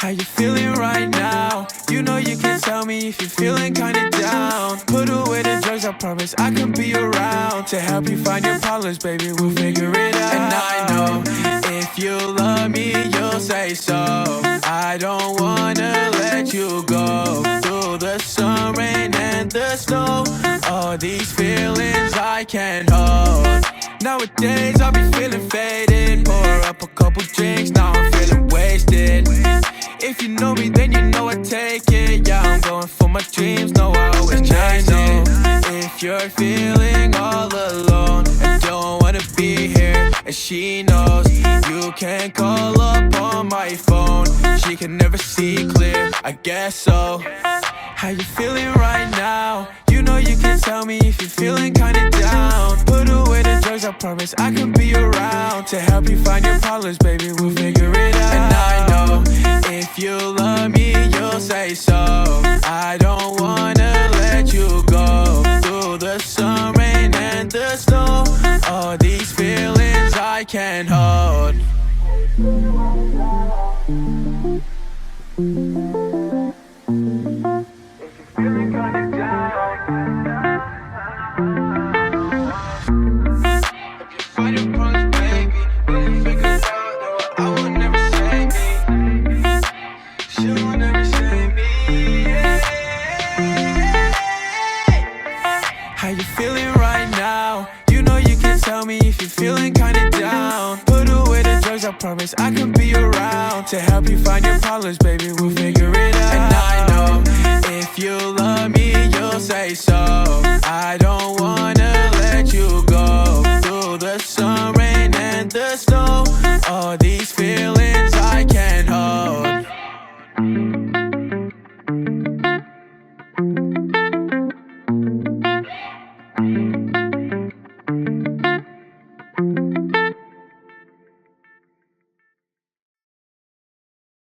How you feeling right now? You know you can tell me if you're feeling kinda down. Promise I can be around to help you find your problems, baby. We'll figure it out. And I know if you love me, you'll say so. I don't wanna let you go through the sun, rain, and the snow. All these feelings I can't hold. Nowadays I be feeling faded. Pour up a couple drinks, now I'm feeling wasted. If you know me, then you know I take it. Yeah, I'm going for my dreams. You're feeling all alone and don't wanna be here, and she knows you can't call up on my phone. She can never see clear. I guess so. How you feeling right now? You know you can tell me if you're feeling kinda down. Put away the drugs, I promise I can be around to help you find your problems, baby. We'll figure it out. And I know if you love me, you'll say so. Never say me. How you feeling feeling kinda down. Put away the drugs, I promise I can be around to help you find your problems, baby. We'll figure it out. And I know if you love me, you'll say so. I don't wanna let you go through the sun, rain, and the storm.